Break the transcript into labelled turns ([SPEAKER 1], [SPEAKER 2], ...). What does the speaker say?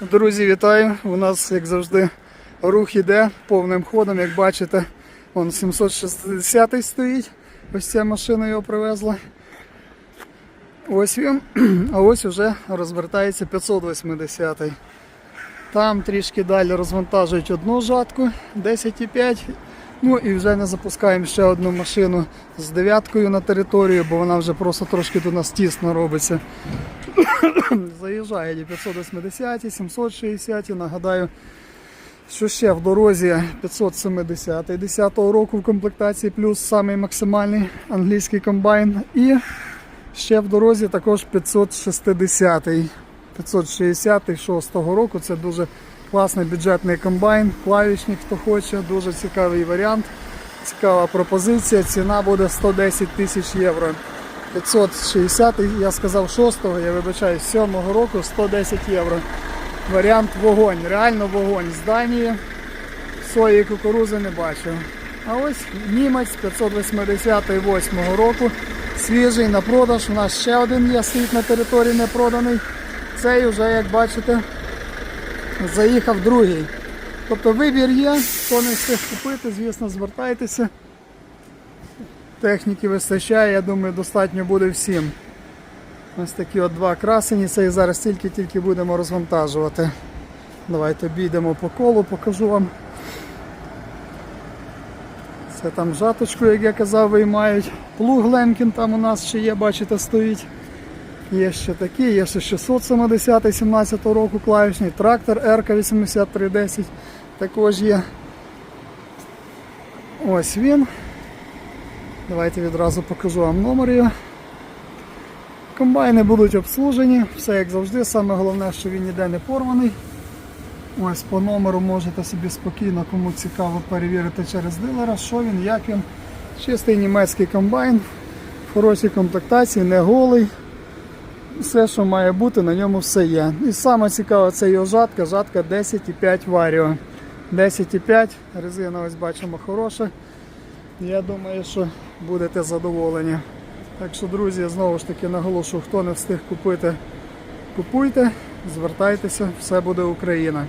[SPEAKER 1] Друзі, вітаю! У нас, як завжди, рух іде повним ходом, як бачите, вон 760 стоїть. Ось ця машина його привезла. Ось він. А ось вже розвертається 580. Там трішки далі розвантажують одну жатку 10,5. Ну і вже не запускаємо ще одну машину з дев'яткою на територію, бо вона вже просто трошки до нас тісно робиться. Заїжджає 580, 760, нагадаю, що ще в дорозі 570 10 року в комплектації плюс самий максимальний англійський комбайн. І ще в дорозі також 560 560 6 року. Це дуже класний бюджетний комбайн, клавішник, хто хоче, дуже цікавий варіант, цікава пропозиція. Ціна буде 110 тисяч євро. 560, я сказав 6-го, я вибачаю, 7-го року 110 євро. Варіант вогонь, реально вогонь з Данії. Сої кукурузи не бачив. А ось німець 588 року. Свіжий на продаж. У нас ще один є, стоїть на території не проданий. Цей вже, як бачите, заїхав другий. Тобто вибір є, хто не встиг купити, звісно, звертайтеся. Техніки вистачає, я думаю, достатньо буде всім. Ось такі от два красені, це і зараз тільки-тільки будемо розвантажувати. Давайте обійдемо по колу, покажу вам. Це там жаточку, як я казав, виймають. Плуг Лемкін там у нас ще є, бачите, стоїть. Є ще такі, є ще 670 17 року клавішний, трактор РК8310 також є. Ось він. Давайте відразу покажу вам номер його. Комбайни будуть обслужені, все як завжди. Саме головне, що він ніде не порваний. Ось по номеру можете собі спокійно, кому цікаво, перевірити через дилера, що він, як він. Чистий німецький комбайн, в хорошій комплектації, не голий. Все, що має бути, на ньому все є. І саме цікаве це його жатка, жатка 10,5 варіо. 10,5, резина ось бачимо хороша. Я думаю, що будете задоволені. Так що, друзі, знову ж таки наголошую, хто не встиг купити, купуйте, звертайтеся, все буде Україна.